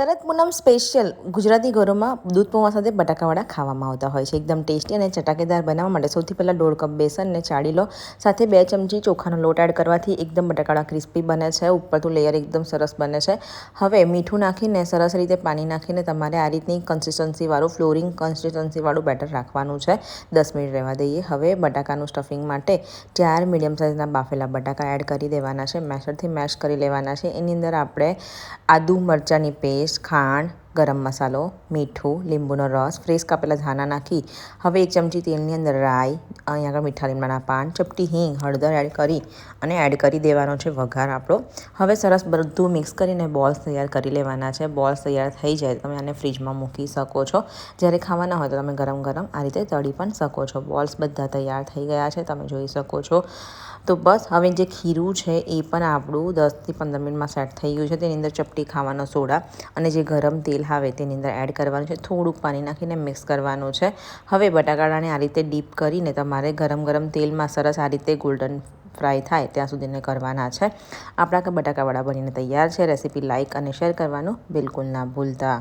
શરદ પૂનમ special Gujarati ઘરોમાં દૂધ પૌવા સાથે બટાકાવાળા ખાવામાં આવતા હોય છે. એકદમ ટેસ્ટી અને ચટાકેદાર બનાવવા માટે સૌથી પહેલાં દોઢ કપ બેસનને ચાળી લો સાથે બે ચમચી ચોખાનો લોટ એડ કરવાથી એકદમ બટાકાવાળા ક્રિસ્પી બને છે. ઉપરથી લેયર એકદમ સરસ બને છે. હવે મીઠું નાખીને સરસ રીતે પાણી નાખીને તમારે આ રીતની કન્સિસ્ટન્સીવાળું ફ્લોરિંગ કન્સિસ્ટન્સીવાળું બેટર રાખવાનું છે. દસ મિનિટ રહેવા દઈએ. હવે બટાકાનું સ્ટફિંગ માટે ચાર મીડિયમ સાઇઝના બાફેલા બટાકા એડ કરી દેવાના છે. મેશરથી મેશ કરી લેવાના છે. એની અંદર આપણે આદુ મરચાંની પેસ્ટ ખાંડ, ગરમ મસાલો, મીઠું, લીંબુનો રસ, ફ્રેશ કાપેલા ધાના નાખી હવે એક ચમચી તેલની અંદર રાઈ અહીંયા આગળ મીઠા લીમડાના પાન, ચપટી હિંગ, હળદર એડ કરી અને એડ કરી દેવાનો છે વઘાર આપણો. હવે સરસ બધું મિક્સ કરીને બોલ્સ તૈયાર કરી લેવાના છે. બોલ્સ તૈયાર થઈ જાય તમે આને ફ્રીજમાં મૂકી શકો છો. જ્યારે ખાવાના હોય તો તમે ગરમ ગરમ આ રીતે તળી પણ શકો છો. બોલ્સ બધા તૈયાર થઈ ગયા છે, તમે જોઈ શકો છો. તો બસ, હવે જે ખીરું છે એ પણ આપણું દસથી પંદર મિનિટમાં સેટ થઈ ગયું છે. તેની અંદર ચપટી ખાવાનો સોડા અને જે ગરમ તેલ આવે તેની અંદર એડ કરવાનું છે. થોડુંક પાણી નાખીને મિક્સ કરવાનું છે. હવે બટાકાને આ રીતે ડીપ કરીને તમારે ગરમ ગરમ તેલમાં સરસ આ રીતે ગોલ્ડન ફ્રાય થાય ત્યાં સુધીને કરવાના છે. આપણા બટાકાવાળા બનીને તૈયાર છે. રેસીપી લાઇક અને શેર કરવાનું બિલકુલ ના ભૂલતા.